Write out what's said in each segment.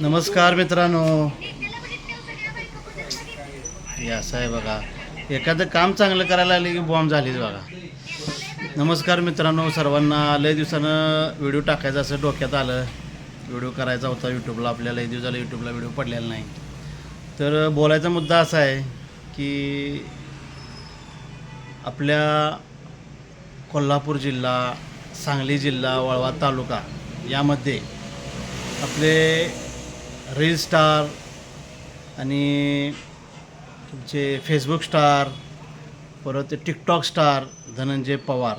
नमस्कार मित्रांनो. हे असं आहे बघा एखादं काम चांगलं करायला लागले की बॉम्ब झालीच बघा. नमस्कार मित्रांनो सर्वांना लय दिवसानं व्हिडिओ टाकायचा असं डोक्यात आलं. व्हिडिओ करायचा होता यूट्यूबला आपल्याला लय दिवसाला यूट्यूबला व्हिडिओ पडलेला नाही. तर बोलायचा मुद्दा असा आहे की आपल्या कोल्हापूर जिल्हा सांगली जिल्हा वळवा तालुका यामध्ये आपले रील स्टार आणि तुमचे फेसबुक स्टार परत टिकटॉक स्टार धनंजय पवार.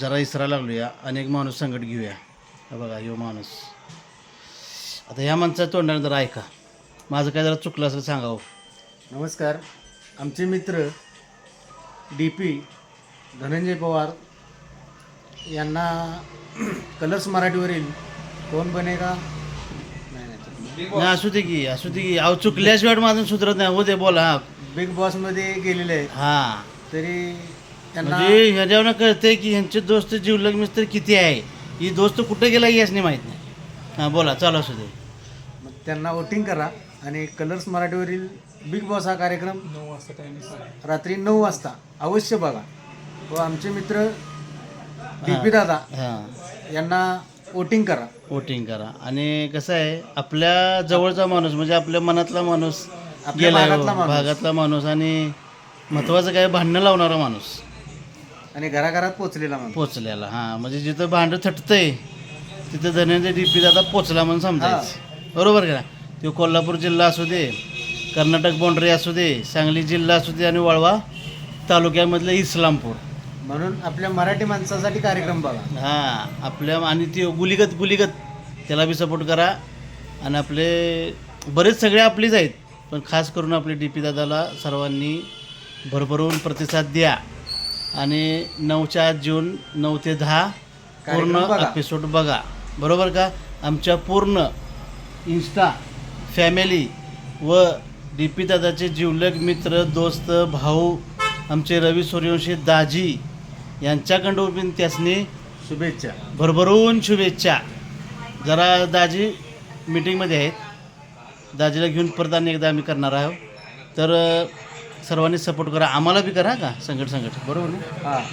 जरा इसरा लागलूया. अनेक माणूस संकट घेऊया. बघा यो माणूस. आता ह्या माणसाच्या तोंडाने जरा ऐका. माझं काय जरा चुकलं असं सांगावं हो. नमस्कार. आमचे मित्र डी पी धनंजय पवार यांना कलर्स मराठीवरील. कोण बनेगा? नाही नाही नाही असू दे की असू दे की. अहो चुकल्याशिवाय माझं सुधरत नाही. हो दे बोला. हा बिग बॉसमध्ये गेलेले आहेत. हा. तरी त्यांना म्हणजे ह्याच्यावर कळतंय की ह्यांचे दोस्त जीवलग मिस्त्र किती आहे? ही दोस्त कुठे गेला याच माहीत नाही. हां बोला चालू असू दे. मग त्यांना वोटिंग करा आणि कलर्स मराठीवरील बिग बॉस हा कार्यक्रम रात्री नऊ वाजता अवश्य बघा. व आमचे मित्र पी दादा हां. यांना वोटिंग करा. वोटिंग करा. आणि कसं आहे आपल्या जवळचा माणूस म्हणजे आपल्या मनातला माणूस हो, भागातला माणूस. आणि महत्वाचं काय भांडणं लावणारा माणूस. आणि घराघरात पोचलेला पोचलेला हां. म्हणजे जिथं भांडं थटतंय तिथं धनंजय डी पी दादा पोचला म्हणून समजायचं. बरोबर का तो कोल्हापूर जिल्हा असू दे कर्नाटक बाउंड्री असू दे सांगली जिल्हा असू दे आणि वाळवा तालुक्यामधलं इस्लामपूर. म्हणून आपल्या मराठी माणसासाठी कार्यक्रम बघा. हां आपल्या आणि ती गुलीगत गुलीगत. त्याला बी सपोर्ट करा. आणि आपले बरेच सगळे आपलेच आहेत. पण खास करून आपले डी पी दादाला सर्वांनी भरभरून प्रतिसाद द्या. आणि नऊच्या जून नऊ ते दहा पूर्ण कार्यक्रम बघा. एपिसोड बघा. बरोबर का? आमच्या पूर्ण इन्स्टा फॅमिली व डी पी दादाचे जिवलग मित्र दोस्त भाऊ आमचे रवी सूर्यवंशी दाजी यांच्याकडून पण त्यासनी शुभेच्छा. भरभरून शुभेच्छा. जरा दाजी मीटिंगमध्ये आहेत. दाजीला घेऊन परत आणि एकदा आम्ही करणार आहोत. तर सर्वांनी सपोर्ट करा. आम्हाला बी करा का? संकट संकट. बरोबर ना? हा.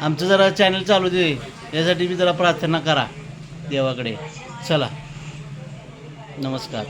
आमचं जरा चॅनल चालू दे. यासाठी बी जरा प्रार्थना करा देवाकडे. चला. नमस्कार.